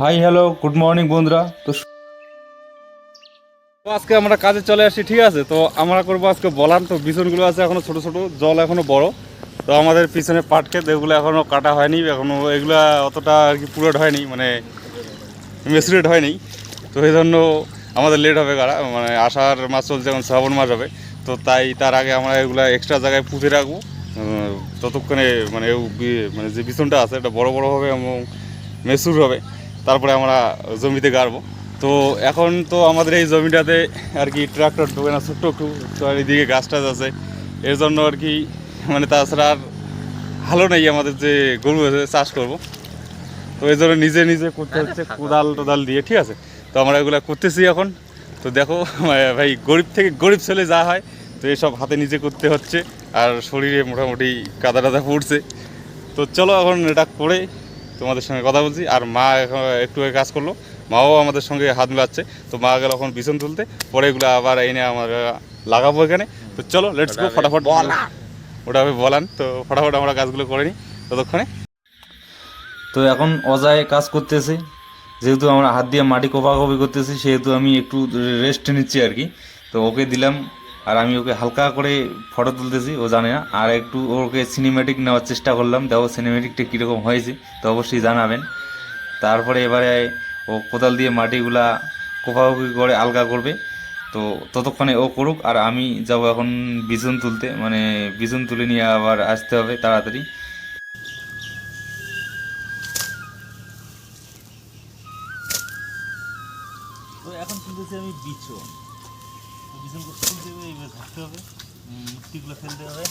Hi hello good morning বন্ধুরা। তো আজকে আমরা কাজে চলে আসি, ঠিক আছে? তো আমরা করব আজকে বলান। তো বিছনগুলো আছে এখনও ছোট ছোট, জল এখনও বড়। তো আমাদের পিছনে পাট ক্ষেত, এগুলো এখনও কাটা হয়নি, এখনও এগুলা অতটা আর কি পুরোট হয়নি মানে মেসুরেট হয়নি। তো এই জন্য আমাদের লেট হবে কারা মানে আষাঢ় মাস চলছে, এখন শ্রাবণ মাস হবে। তো তাই তার আগে আমরা এগুলো এক্সট্রা জায়গায় পুঁতে রাখব। ততক্ষণে মানে মানে যে বিছনটা আছে, এটা বড় বড় হবে এবং মেসুর হবে। তারপরে আমরা জমিতে গাড়বো। তো এখন তো আমাদের এই জমিটাতে আর কি ট্রাক্টর ঢোকে না, ছোট্ট একটু। এদিকে গাছ টাছ আছে। এর জন্য আর কি মানে তাছাড়া আর ভালো নেই আমাদের যে গরু আছে, চাষ করব। তো এই জন্য নিজে নিজে করতে হচ্ছে কোদাল টোদাল দিয়ে, ঠিক আছে? তো আমরা এগুলো করতেছি এখন। তো দেখো, ভাই গরিব থেকে গরিব ছেলে যা হয়, তো এসব হাতে নিজে করতে হচ্ছে। আর শরীরে মোটামুটি কাদা টাদা পড়ছে। তো চলো এখন এটা করে তোমাদের সঙ্গে কথা বলছি আর মা এখন একটু কাজ করল। মাও আমাদের সঙ্গে হাত মিলাচ্ছে তো মা গেল এখন বিছন তুলতে পরে এগুলো আবার এনে আমার লাগাবো এখানে। তো চলো লেটস গো ফটাফট। ওটা হবে বলান তো ফটাফট আমরা কাজগুলো করে নিই ততক্ষণে। তো এখন অজায় কাজ করতেছে যেহেতু আমরা হাত দিয়ে মাটি কোপাকপি করতেছি সেহেতু আমি একটু রেস্ট নিচ্ছি আর কি। তো ওকে দিলাম আর আমি ওকে হালকা করে ফটো তুলতেছি, ও জানে না। আর একটু ওকে সিনেমেটিক নেওয়ার চেষ্টা করলাম, দেখো সিনেমেটিকটা কীরকম হয়েছে, তো অবশ্যই জানাবেন। তারপরে এবারে ও কোদাল দিয়ে মাটিগুলা কোপাকুপি করে আলগা করবে, তো ততক্ষণে ও করুক। আর আমি যাব এখন বিজন তুলতে মানে বিজন তুলে নিয়ে আবার আসতে হবে তাড়াতাড়ি। এখন তুলতেছি আমি বিছন বিছন করতে হবে এইভাবে ঘাটতে হবে মুক্তিগুলো ফেলতে হবে